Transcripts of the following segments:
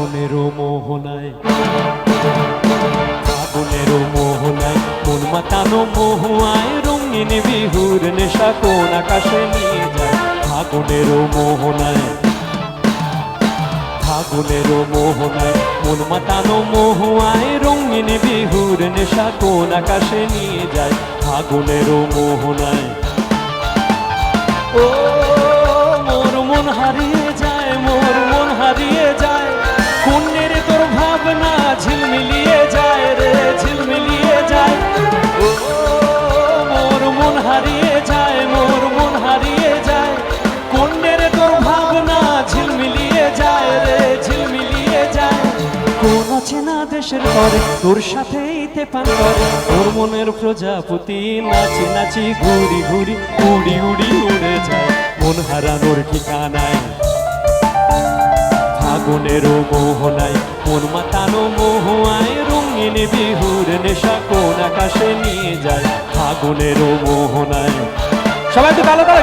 শ্রাবণের মোহনায় শ্রাবণের মোহনায় মন মাতানো মোহায় রঙিন বিহুর নেশা কোন আকাশে নিয়ে যায়। ফাগুনের মোহনায় ফাগুনের মোহনায় মন মাতানো মোহায় রঙিন বিহুর নেশা কোন আকাশে নিয়ে যায়। ফাগুনের মোহনায় আছে না দেশের ঘরে? তোর সাথেই তেপান করে তোর মনের প্রজাপতি নাচি নাচি ঘুরি ঘুরি, উড়ি উড়ি উড়ে যায়। মন হারানোর ঠিকানায়। ফাগুনেরও মোহনায় মন মাতানো মোহুয়ায় রঙিন বিহুর নেশা কোন আকাশে নিয়ে যায়। ফাগুনেরও মোহনায় সবাই তো ভালো করে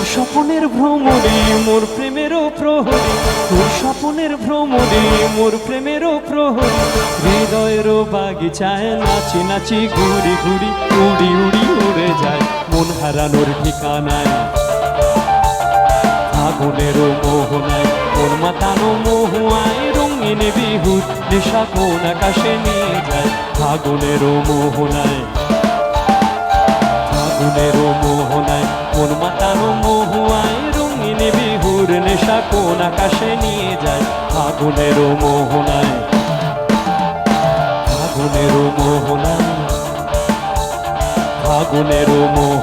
তোর স্বপনের ভ্রমণে মোর প্রেমেরও প্রহরী। তোর স্বপনের ভ্রমণে মোর প্রেমেরও প্রহরী। হৃদয়েরও বাগিচায় নাচি নাচি ঘুরি ঘুরি, উড়ি উড়ি উড়ে যায় মন হারানোর ঠিকানায়। ফাগুনেরও মোহনায় মন মাতানো মোহুয়ায় রঙিন বিহুর নেশা কোন আকাশে নিয়ে যায়। ফাগুনেরও মোহনায় ফাগুনেরও কোন আকাশে নিয়ে যায় ফাগুনেরও মোহনায় ফাগুনেরও মোহনায় ফাগুনেরও মোহনায়